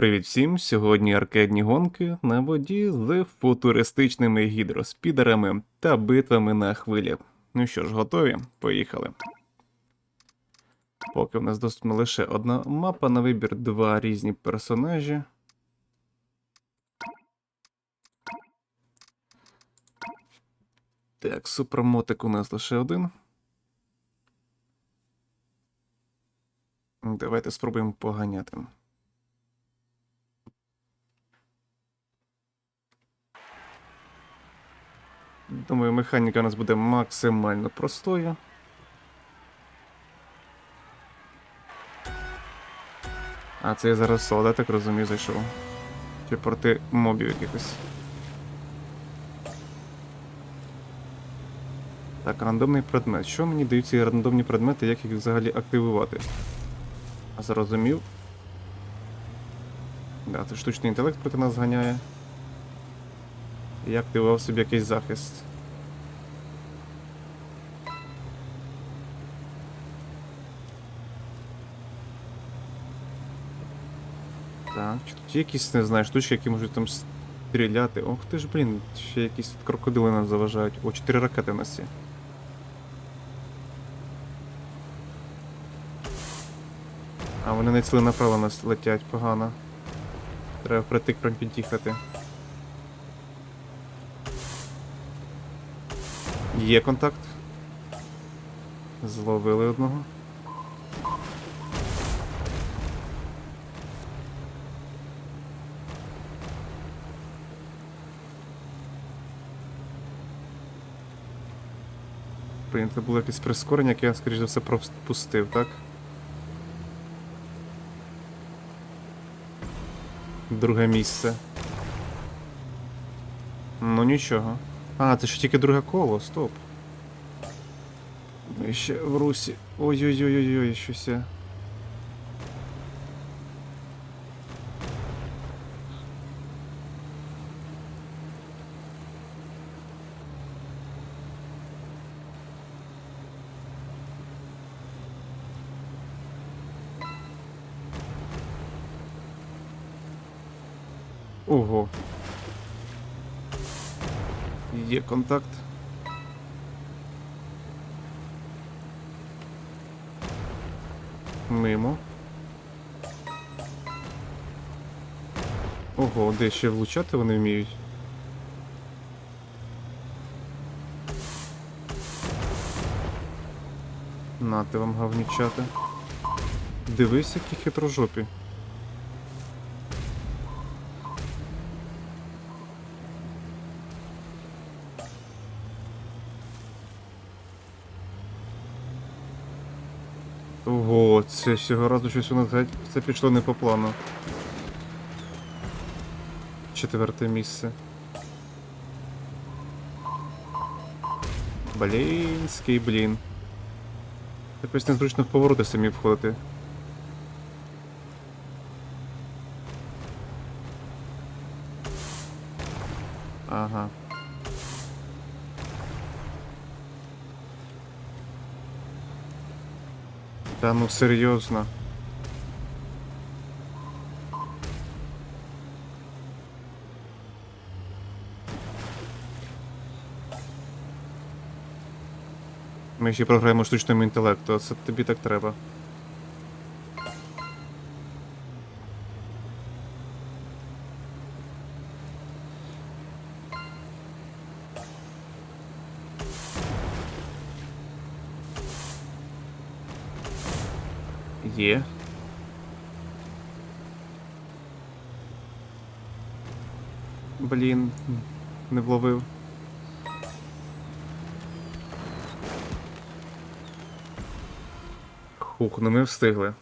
Привіт всім! Сьогодні аркадні гонки на воді з футуристичними гідроспідерами та битвами на хвилі. Ну що ж, готові? Поїхали. Поки в нас доступна лише одна мапа на вибір, два різні персонажі. Так, супермотик у нас лише один. Давайте спробуємо поганяти. Думаю, механіка у нас буде максимально простою. А, це я зараз соло, да, так розумію, зайшов. Чи проти мобів якихось. Так, рандомний предмет. Що мені дають ці рандомні предмети, як їх взагалі активувати? Зрозумів. Да, це штучний інтелект проти нас ганяє. Я активував собі якийсь захист. Так, тут є якісь, не знаю, штучки, які можуть там стріляти. Ох ти ж, блін, ще якісь тут крокодили нам заважають. О, чотири ракети в нас є. А вони не ціленаправо нас летять погано. Треба притик прям під'їхати. Є контакт. Зловили одного. Це було якесь прискорення, яке я, скоріш за все, пропустив, так? Друге місце. Ну нічого. А, це ж тільки друге коло, стоп. Ми ще в русі. Ой-ой-ой-ой, щось я. Ого. Є контакт. Мимо. Ого, де ще влучати вони вміють. Нати вам гавнічати. Дивись, які хитрожопі. Ого, це цього разу щось у нас це пішло не по плану. Четверте місце. Блінський блін. Якось незручно в повороти самі входити. Ага. Та ну серйозно. Ми ще програємо штучному інтелекту, а це тобі так треба. Є. Блін, не вловив. Хух, ну ми встигли.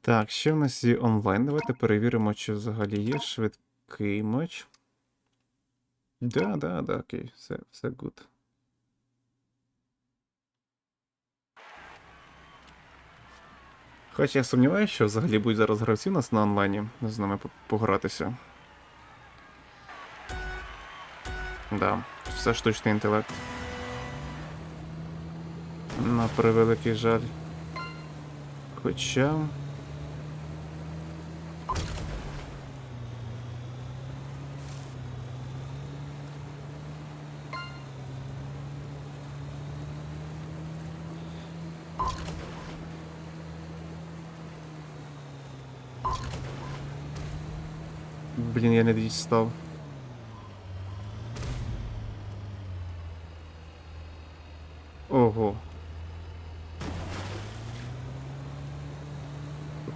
Так, ще в нас є онлайн. Давайте перевіримо, чи взагалі є швидкий матч. Да, да, да, окей, все, все гуд. Хоч я сумніваюся, що взагалі будуть зараз гравці у нас на онлайні з нами погратися. Да, все штучний інтелект. На превеликий жаль. Хоча. Блін, я не дістав. Ого.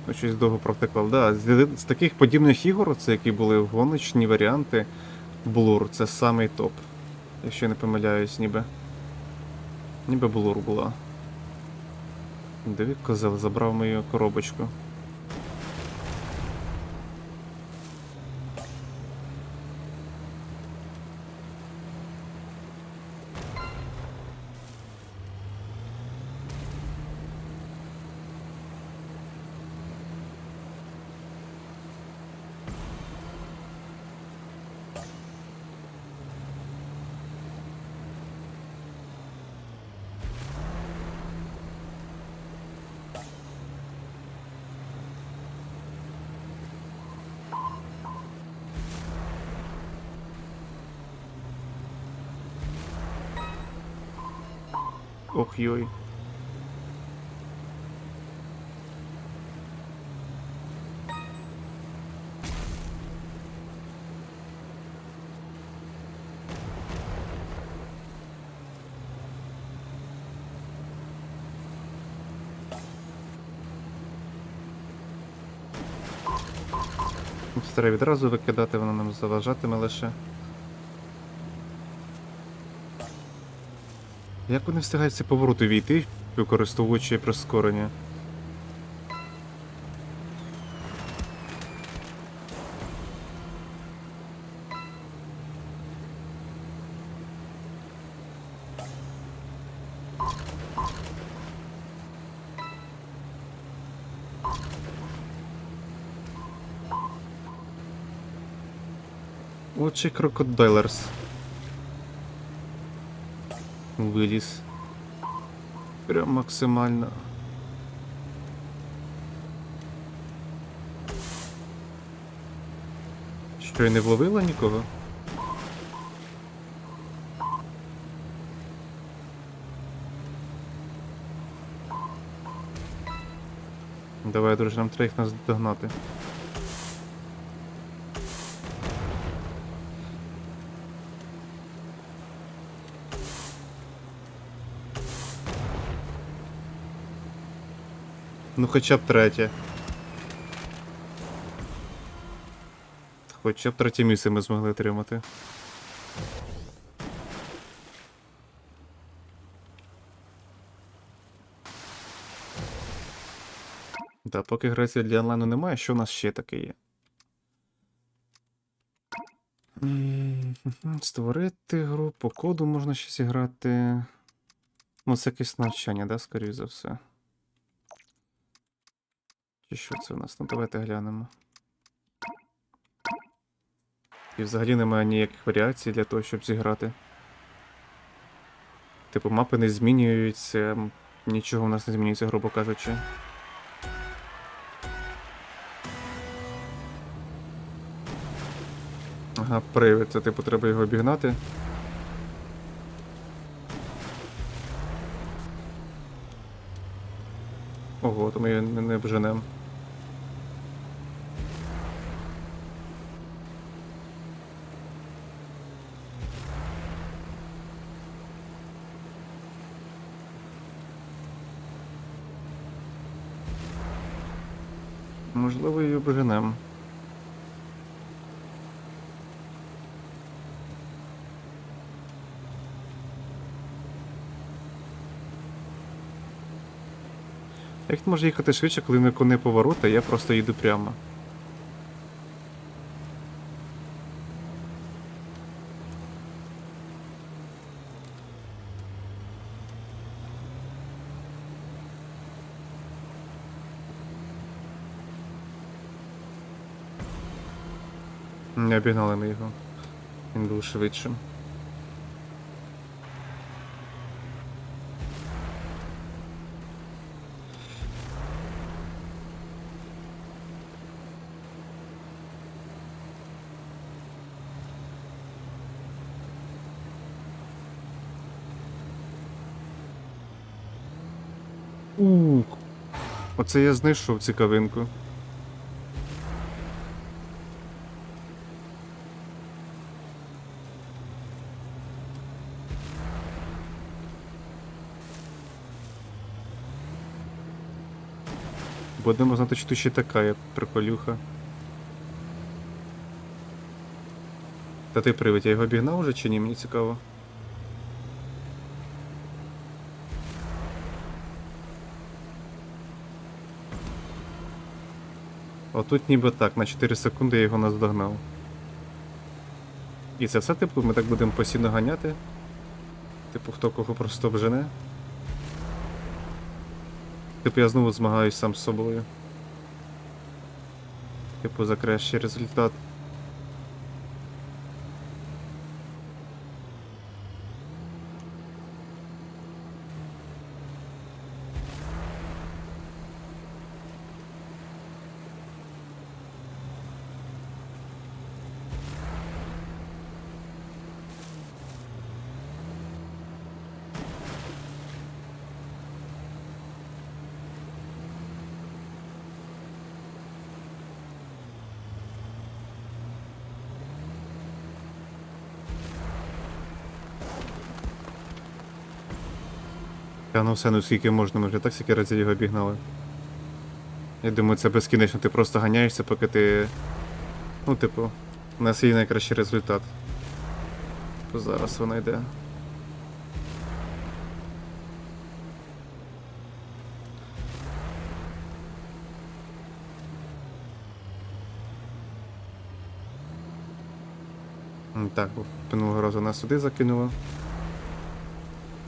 Тут щось довго протекло. Да, з, з таких подібних ігор, це які були гоночні варіанти, Blur це самий топ. Якщо я не помиляюсь, ніби. Ніби Blur була. Диви, козел забрав мою коробочку. Ох йой. Треба відразу викидати, воно нам заважатиме лише. Як вони встигають ці повороти війти, використовуючи прискорення? Очі крокодайлерс. Виліз. Прям максимально. Що, і не вловила нікого? Давай, друже, нам треба їх нас догнати. Ну хоча б третє. Хоча б третє місце ми змогли отримати. Да, поки грації для онлайну немає, що в нас ще таке є? Створити гру, по коду можна ще зіграти. Ну, це якесь навчання, да, скоріш за все. Чи що це у нас? Ну давайте глянемо. І взагалі немає ніяких варіацій для того, щоб зіграти. Типу, мапи не змінюються, нічого у нас не змінюється, грубо кажучи. Ага, привид, це типу треба його обігнати. Ого, то ми її не, не Можливо, її обженемо. Як може їхати швидше, коли не кони поворота, я просто їду прямо. Не обігнали ми його. Він був швидшим. Ууу. Оце я знайшов цікавинку. Будемо знати, що тут ще така є приколюха. Та ти привид, я його обігнав уже чи ні? Мені цікаво. Отут ніби так, на 4 секунди я його наздогнав. І це все, типу, ми так будемо постійно ганяти. Типу, хто кого просто вжене. Типу, я знову змагаюсь сам з собою. Типу, за кращий результат. Та ну все, ну скільки можна, ми вже так скільки разів його обігнали. Я думаю, це безкінечно, ти просто ганяєшся, поки ти. Ну, типу, на свій найкращий результат. Типу, зараз вона йде. Так, минулого разу нас сюди закинуло.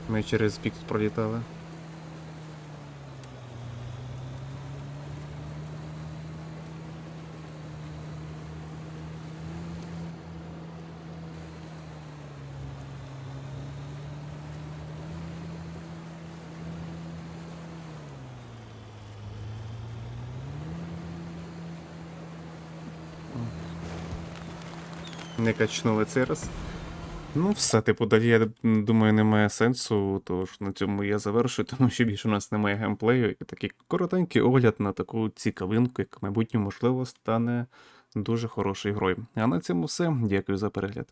Ми через бік пролітали. Не качнули цей раз. Ну, все, типу, далі, я думаю, немає сенсу, тож на цьому я завершую, тому що більше у нас немає геймплею. І такий коротенький огляд на таку цікавинку, яка в можливо, стане дуже хорошою грою. А на цьому все. Дякую за перегляд.